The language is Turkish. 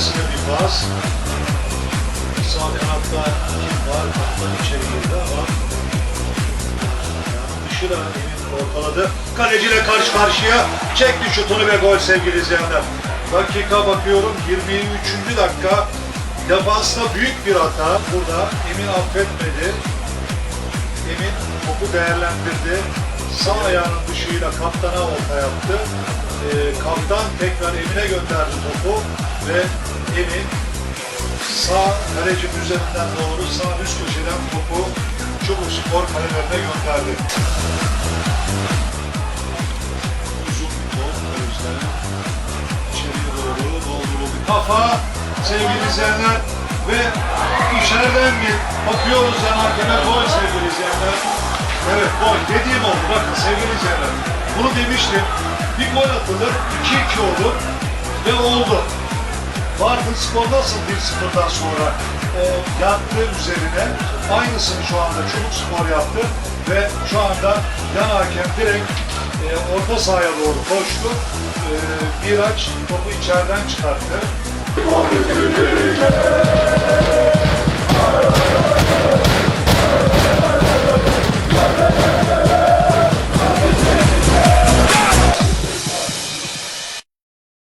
içerisine bir pas. Sağ kanatta var? Kaptan içeri girdi ama dışı da ortaladı. Kaleciyle karşı karşıya çekti şutunu ve gol sevgili izleyenler. Dakika bakıyorum 23. dakika. Defansta büyük bir hata. Burada Emin affetmedi. Emin topu değerlendirdi. Sağ ayağının dışıyla kaptana orta yaptı. Ee, kaptan tekrar Emin'e gönderdi topu ve Emin sağ kalecinin üzerinden doğru sağ üst köşeden topu Çubuk Spor kalelerine gönderdi. Uzun bir top kalecilerin içeriye doğru dolduruldu. Kafa sevgili izleyenler ve içeriden mi bakıyoruz yan hakeme gol sevgili. Evet gol dediğim oldu bakın sevgili izleyenler. Bunu demiştim. Bir gol atılır 2-2 olur ve oldu. Bartın Spor nasıl 1-0'dan sonra o yattı üzerine aynısını şu anda Çubuk Spor yaptı ve şu anda yan hakem direkt e, orta sahaya doğru koştu. E, Miraç topu içeriden çıkarttı.